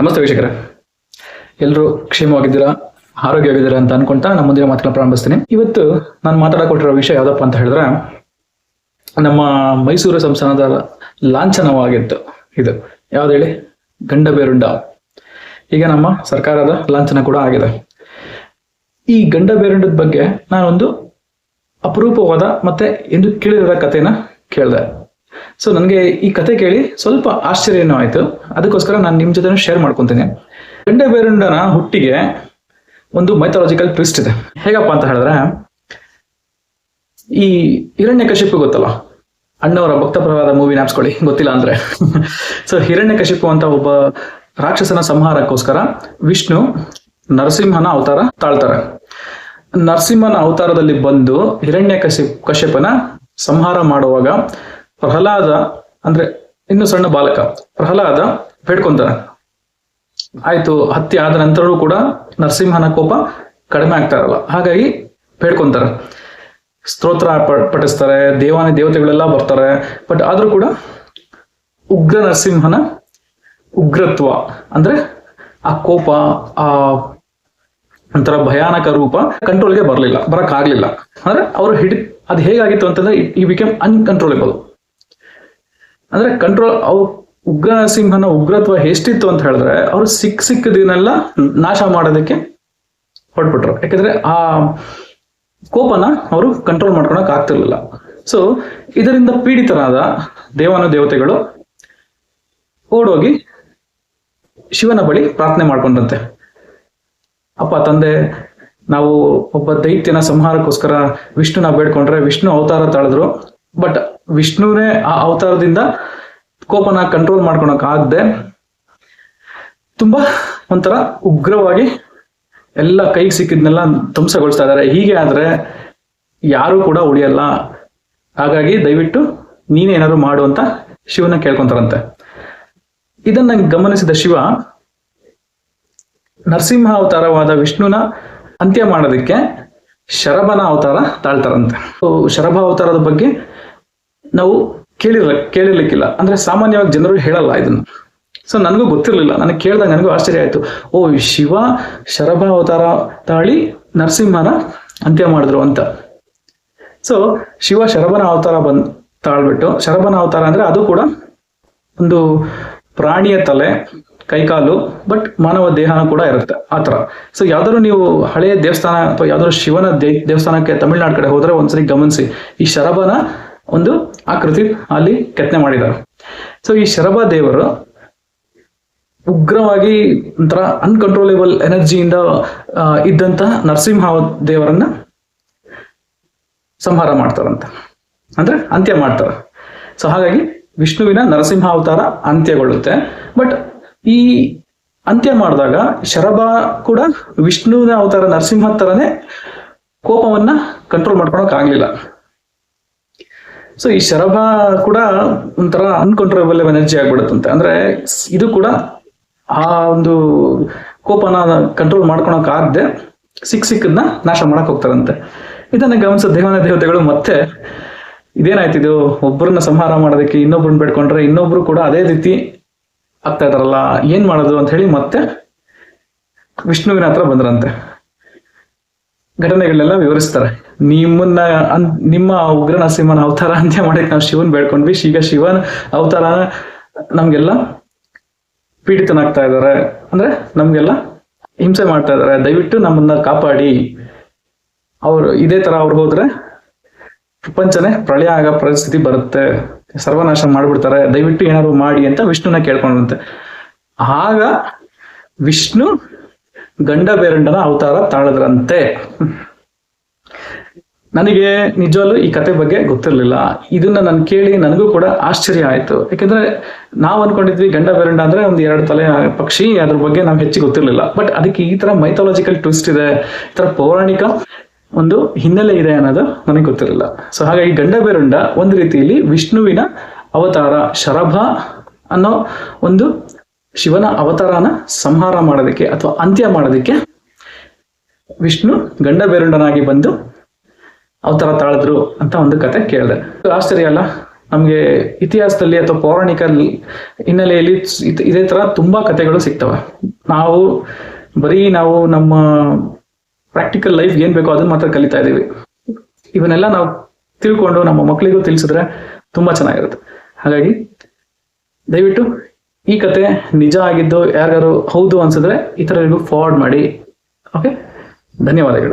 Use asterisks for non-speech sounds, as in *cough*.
ನಮಸ್ತೆ ವೀಕ್ಷಕರ. ಎಲ್ಲರೂ ಕ್ಷೇಮವಾಗಿದ್ದೀರಾ? ಆರೋಗ್ಯವಾಗಿದ್ದೀರಾ ಅಂತ ಅನ್ಕೊಂತಾ ನಮ್ಮ ಮುಂದಿನ ಮಾತುಗಳನ್ನ ಪ್ರಾರಂಭಿಸ್ತೀನಿ. ಇವತ್ತು ನಾನು ಮಾತಾಡಕೊಟ್ಟಿರೋ ವಿಷಯ ಯಾವ್ದಪ್ಪ ಅಂತ ಹೇಳಿದ್ರೆ, ನಮ್ಮ ಮೈಸೂರು ಸಂಸ್ಥಾನದ ಲಾಂಛನವಾಗಿತ್ತು ಇದು. ಯಾವ್ದು ಹೇಳಿ? ಗಂಡಬೇರುಂಡ. ಈಗ ನಮ್ಮ ಸರ್ಕಾರದ ಲಾಂಛನ ಕೂಡ ಆಗಿದೆ. ಈ ಗಂಡಬೇರುಂಡದ ಬಗ್ಗೆ ನಾನೊಂದು ಅಪರೂಪವಾದ ಮತ್ತೆ ಎಂದು ಕೇಳಿರೋ ಕಥೆನ ಕೇಳಿದೆ. ಸೊ ನನಗೆ ಈ ಕತೆ ಕೇಳಿ ಸ್ವಲ್ಪ ಆಶ್ಚರ್ಯನೂ ಆಯಿತು. ಅದಕ್ಕೋಸ್ಕರ ನಾನು ನಿಮ್ಮ ಜೊತೆ ಶೇರ್ ಮಾಡ್ಕೊತೀನಿ. ಗಂಡ ಬೇರುಂಡನ ಹುಟ್ಟಿಗೆ ಒಂದು ಮೈಥಾಲಜಿಕಲ್ ಟ್ವಿಸ್ಟ್ ಇದೆ. ಹೇಗಪ್ಪ ಅಂತ ಹೇಳಿದ್ರೆ, ಈ ಹಿರಣ್ಯ ಕಶಿಪು ಗೊತ್ತಲ್ಲ? ಅಣ್ಣವರ ಭಕ್ತ ಪ್ರವಾದ ಮೂವಿ ನ್ಯಾಪ್ಸ್ಕೊಳ್ಳಿ ಗೊತ್ತಿಲ್ಲ ಅಂದ್ರೆ. *laughs* ಸೊ ಹಿರಣ್ಯ ಕಶಿಪು ಅಂತ ಒಬ್ಬ ರಾಕ್ಷಸನ ಸಂಹಾರಕ್ಕೋಸ್ಕರ ವಿಷ್ಣು ನರಸಿಂಹನ ಅವತಾರ ತಾಳ್ತಾರೆ. ನರಸಿಂಹನ ಅವತಾರದಲ್ಲಿ ಬಂದು ಹಿರಣ್ಯ ಕಶಿಪ್ ಕಶ್ಯಪನ ಸಂಹಾರ ಮಾಡುವಾಗ ಪ್ರಹ್ಲಾದ ಅಂದ್ರೆ ಇನ್ನು ಸಣ್ಣ ಬಾಲಕ, ಪ್ರಹ್ಲಾದ ಬೇಡ್ಕೊಂತಾನೆ. ಆಯ್ತು, ಹತ್ಯೆ ಆದ ನಂತರವೂ ಕೂಡ ನರಸಿಂಹನ ಕೋಪ ಕಡಿಮೆ ಆಗ್ತಾ ಇರಲ್ಲ ಹಾಗಾಗಿ ಬೇಡ್ಕೊಂತಾರೆ. ಸ್ತೋತ್ರ ಪಠಿಸ್ತಾರೆ, ದೇವಾನಿ ದೇವತೆಗಳೆಲ್ಲ ಬರ್ತಾರೆ ಬಟ್ ಆದ್ರೂ ಕೂಡ ಉಗ್ರ ನರಸಿಂಹನ ಉಗ್ರತ್ವ ಅಂದ್ರೆ ಆ ಕೋಪ, ಆ ಒಂಥರ ಭಯಾನಕ ರೂಪ ಕಂಟ್ರೋಲ್ಗೆ ಬರಲಿಲ್ಲ ಬರಕ್ ಆಗ್ಲಿಲ್ಲ ಅಂದ್ರೆ ಅವರು ಹಿಡಿ, ಅದು ಹೇಗಾಗಿತ್ತು ಅಂತಂದ್ರೆ, ಈ ಬಿಕೇಮ್ ಅನ್ಕಂಟ್ರೋಲೇಬಲ್ ಅಂದ್ರೆ ಕಂಟ್ರೋಲ್ ಅವ್ ಉಗ್ರ ಸಿಂಹನ ಉಗ್ರತ್ವ ಎಷ್ಟಿತ್ತು ಅಂತ ಹೇಳಿದ್ರೆ ಅವ್ರು ಸಿಕ್ ಸಿಕ್ಕದನ್ನೆಲ್ಲ ನಾಶ ಮಾಡೋದಕ್ಕೆ ಹೊರಟ್ಬಿಟ್ರು. ಯಾಕಂದ್ರೆ ಆ ಕೋಪನ ಅವರು ಕಂಟ್ರೋಲ್ ಮಾಡ್ಕೊಳಕ್ ಆಗ್ತಿರ್ಲಿಲ್ಲ. ಸೊ ಇದರಿಂದ ಪೀಡಿತರಾದ ದೇವಾನು ದೇವತೆಗಳು ಓಡೋಗಿ ಶಿವನ ಬಳಿ ಪ್ರಾರ್ಥನೆ ಮಾಡ್ಕೊಂಡಂತೆ. ಅಪ್ಪ, ತಂದೆ, ನಾವು ಒಬ್ಬ ದೈತ್ಯನ ಸಂಹಾರಕ್ಕೋಸ್ಕರ ವಿಷ್ಣುನ ಬೇಡ್ಕೊಂಡ್ರೆ ವಿಷ್ಣು ಅವತಾರ ತಾಳಿದ್ರು ಬಟ್ ವಿಷ್ಣುನೇ ಆ ಅವತಾರದಿಂದ ಕೋಪನ ಕಂಟ್ರೋಲ್ ಮಾಡ್ಕೊಳಕ್ ಆಗದೆ ತುಂಬಾ ಒಂಥರ ಉಗ್ರವಾಗಿ ಎಲ್ಲ ಕೈಗೆ ಸಿಕ್ಕಿದ್ನೆಲ್ಲ ಧ್ವಂಸಗೊಳಿಸ್ತಾ ಇದ್ದಾರೆ ಹೀಗೆ ಆದ್ರೆ ಯಾರು ಕೂಡ ಉಳಿಯಲ್ಲ. ಹಾಗಾಗಿ ದಯವಿಟ್ಟು ನೀನೇ ಏನಾದ್ರು ಮಾಡು ಅಂತ ಶಿವನ ಕೇಳ್ಕೊಂತಾರಂತೆ. ಇದನ್ನ ಗಮನಿಸಿದ ಶಿವ, ನರಸಿಂಹ ಅವತಾರವಾದ ವಿಷ್ಣುನ ಅಂತ್ಯ ಮಾಡೋದಕ್ಕೆ ಶರಭನ ಅವತಾರ ತಾಳ್ತಾರಂತೆ. ಶರಭ ಅವತಾರದ ಬಗ್ಗೆ ನಾವು ಕೇಳಿರ ಕೇಳಿರ್ಲಿಕ್ಕಿಲ್ಲ. ಅಂದ್ರೆ ಸಾಮಾನ್ಯವಾಗಿ ಜನರು ಹೇಳಲ್ಲ ಇದನ್ನು. ಸೊ ನನಗೂ ಗೊತ್ತಿರಲಿಲ್ಲ. ನನಗೆ ಕೇಳಿದಾಗ ನನಗೂ ಆಶ್ಚರ್ಯ ಆಯ್ತು. ಓ, ಶಿವ ಶರಭಾವತಾರ ತಾಳಿ ನರಸಿಂಹನ ಅಂತ್ಯ ಮಾಡಿದ್ರು ಅಂತ. ಸೊ ಶಿವ ಶರಭನ ಅವತಾರ ಬಂದ್ ತಾಳ್ಬಿಟ್ಟು, ಶರಭನ ಅವತಾರ ಅಂದ್ರೆ ಅದು ಕೂಡ ಒಂದು ಪ್ರಾಣಿಯ ತಲೆ, ಕೈಕಾಲು ಬಟ್ ಮಾನವ ದೇಹನ ಕೂಡ ಇರುತ್ತೆ, ಆ ಥರ. ಸೊ ಯಾವ್ದಾದ್ರು ನೀವು ಹಳೆಯ ದೇವಸ್ಥಾನ ಅಥವಾ ಯಾವ್ದಾದ್ರು ಶಿವನ ದೇವಸ್ಥಾನಕ್ಕೆ ತಮಿಳ್ನಾಡು ಕಡೆ ಹೋದ್ರೆ ಒಂದ್ಸರಿ ಗಮನಿಸಿ. ಈ ಶರಭನ ಒಂದು ಆಕೃತಿ ಅಲ್ಲಿ ಕೆತ್ತನೆ ಮಾಡಿದ್ದಾರೆ. ಸೊ ಈ ಶರಭ ದೇವರು ಉಗ್ರವಾಗಿ ಒಂಥರ ಅನ್ಕಂಟ್ರೋಲೇಬಲ್ ಎನರ್ಜಿಯಿಂದ ಇದ್ದಂತಹ ಇದ್ದಂತ ನರಸಿಂಹ ದೇವರನ್ನ ಸಂಹಾರ ಮಾಡ್ತಾರಂತ. ಅಂದ್ರೆ ಅಂತ್ಯ ಮಾಡ್ತಾರೆ. ಸೊ ಹಾಗಾಗಿ ವಿಷ್ಣುವಿನ ನರಸಿಂಹ ಅವತಾರ ಅಂತ್ಯಗೊಳ್ಳುತ್ತೆ. ಬಟ್ ಈ ಅಂತ್ಯ ಮಾಡಿದಾಗ ಶರಭ ಕೂಡ ವಿಷ್ಣುವಿನ ಅವತಾರ ನರಸಿಂಹ ತರನೇ ಕೋಪವನ್ನ ಕಂಟ್ರೋಲ್ ಮಾಡ್ಕೊಳಕ್ ಆಗ್ಲಿಲ್ಲ ಸೊ ಈ ಶರಭ ಕೂಡ ಒಂಥರ ಅನ್ಕಂಟ್ರೋಲ್ ಎನರ್ಜಿ ಆಗ್ಬಿಡುತ್ತಂತೆ. ಅಂದ್ರೆ ಇದು ಕೂಡ ಆ ಒಂದು ಕೋಪನ ಕಂಟ್ರೋಲ್ ಮಾಡ್ಕೊಳಕ್ ಆಗದೆ ಸಿಕ್ ಸಿಕ್ಕದನ್ನ ನಾಶ ಮಾಡಕ್ ಹೋಗ್ತಾರಂತೆ. ಇದನ್ನ ಗಮನಿಸಿದ ದೇವನ ದೇವತೆಗಳು ಮತ್ತೆ ಇದೇನಾಯ್ತು ಇದು? ಒಬ್ಬರನ್ನ ಸಂಹಾರ ಮಾಡೋದಕ್ಕೆ ಇನ್ನೊಬ್ರನ್ನ ಬೇಡ್ಕೊಂಡ್ರೆ ಇನ್ನೊಬ್ರು ಕೂಡ ಅದೇ ರೀತಿ ಆಗ್ತಾ ಇದಾರಲ್ಲ ಏನ್ ಮಾಡೋದು ಅಂತ ಹೇಳಿ ಮತ್ತೆ ವಿಷ್ಣುವಿನ ಹತ್ರ ಬಂದ್ರಂತೆ. ಘಟನೆಗಳೆಲ್ಲ ವಿವರಿಸ್ತಾರೆ. ನಿಮ್ಮನ್ನ ನಿಮ್ಮ ಉಗ್ರ ನರಸಿಂಹನ ಅವತಾರ ಅಂತ್ಯ ಮಾಡಕ್ಕೆ ನಾವು ಶಿವನ್ ಬೇಡ್ಕೊಂಡ್ವಿ. ಈಗ ಶಿವನ್ ಅವತಾರ ನಮ್ಗೆಲ್ಲ ಪೀಡಿತನಾಗ್ತಾ ಇದ್ದಾರೆ ಅಂದ್ರೆ ನಮ್ಗೆಲ್ಲ ಹಿಂಸೆ ಮಾಡ್ತಾ ಇದ್ದಾರೆ ದಯವಿಟ್ಟು ನಮ್ಮನ್ನ ಕಾಪಾಡಿ. ಅವ್ರು ಇದೇ ತರ ಅವ್ರು ಹೋದ್ರೆ ಪ್ರಪಂಚನೇ ಪ್ರಳಯ ಆಗೋ ಪರಿಸ್ಥಿತಿ ಬರುತ್ತೆ. ಸರ್ವನಾಶ ಮಾಡ್ಬಿಡ್ತಾರೆ. ದಯವಿಟ್ಟು ಏನಾದ್ರು ಮಾಡಿ ಅಂತ ವಿಷ್ಣುನ ಕೇಳ್ಕೊಂಡಂತೆ ಆಗ ವಿಷ್ಣು ಗಂಡ ಬೇರಂಡನ ಅವತಾರ ತಾಳದ್ರಂತೆ. ನನಗೆ ನಿಜವಾಗ್ಲೂ ಈ ಕತೆ ಬಗ್ಗೆ ಗೊತ್ತಿರಲಿಲ್ಲ. ಇದನ್ನ ನಾನು ಕೇಳಿ ನನಗೂ ಕೂಡ ಆಶ್ಚರ್ಯ ಆಯಿತು. ಯಾಕಂದ್ರೆ ನಾವು ಅನ್ಕೊಂಡಿದ್ವಿ ಗಂಡ ಬೇರಂಡ ಅಂದ್ರೆ ಒಂದು ಎರಡು ತಲೆ ಪಕ್ಷಿ, ಅದ್ರ ಬಗ್ಗೆ ನಾವು ಹೆಚ್ಚು ಗೊತ್ತಿರಲಿಲ್ಲ. ಬಟ್ ಅದಕ್ಕೆ ಈ ತರ ಮೈಥಾಲಜಿಕಲ್ ಟ್ವಿಸ್ಟ್ ಇದೆ, ಈ ತರ ಪೌರಾಣಿಕ ಒಂದು ಹಿನ್ನೆಲೆ ಇದೆ ಅನ್ನೋದು ನನಗೆ ಗೊತ್ತಿರಲಿಲ್ಲ. ಸೊ ಹಾಗಾಗಿ ಗಂಡ ಬೆರಂಡ ಒಂದು ರೀತಿಯಲ್ಲಿ ವಿಷ್ಣುವಿನ ಅವತಾರ, ಶರಭ ಅನ್ನೋ ಒಂದು ಶಿವನ ಅವತಾರನ ಸಂಹಾರ ಮಾಡೋದಕ್ಕೆ ಅಥವಾ ಅಂತ್ಯ ಮಾಡೋದಕ್ಕೆ ವಿಷ್ಣು ಗಂಡ ಬೇರುಂಡನಾಗಿ ಬಂದು ಅವತಾರ ತಾಳಿದ್ರು ಅಂತ ಒಂದು ಕತೆ ಕೇಳಿದೆ. ಆಶ್ಚರ್ಯ ಅಲ್ಲ, ನಮಗೆ ಇತಿಹಾಸದಲ್ಲಿ ಅಥವಾ ಪೌರಾಣಿಕ ಹಿನ್ನೆಲೆಯಲ್ಲಿ ಇದ್- ತರ ತುಂಬಾ ಕಥೆಗಳು ಸಿಗ್ತವೆ. ನಾವು ಬರೀ ನಾವು ನಮ್ಮ ಪ್ರಾಕ್ಟಿಕಲ್ ಲೈಫ್ ಏನ್ ಬೇಕೋ ಅದನ್ನ ಮಾತ್ರ ಕಲಿತಾ ಇದೀವಿ ಇವನ್ನೆಲ್ಲ ನಾವು ತಿಳ್ಕೊಂಡು ನಮ್ಮ ಮಕ್ಕಳಿಗೂ ತಿಳಿಸಿದ್ರೆ ತುಂಬಾ ಚೆನ್ನಾಗಿರುತ್ತೆ. ಹಾಗಾಗಿ ದಯವಿಟ್ಟು ಈ ಕತೆ ನಿಜ ಆಗಿದ್ದು ಯಾರಿಗಾರು ಹೌದು ಅನ್ಸಿದ್ರೆ ಇತರರಿಗೂ ಫಾರ್ವರ್ಡ್ ಮಾಡಿ. ಓಕೆ ಧನ್ಯವಾದಗಳು.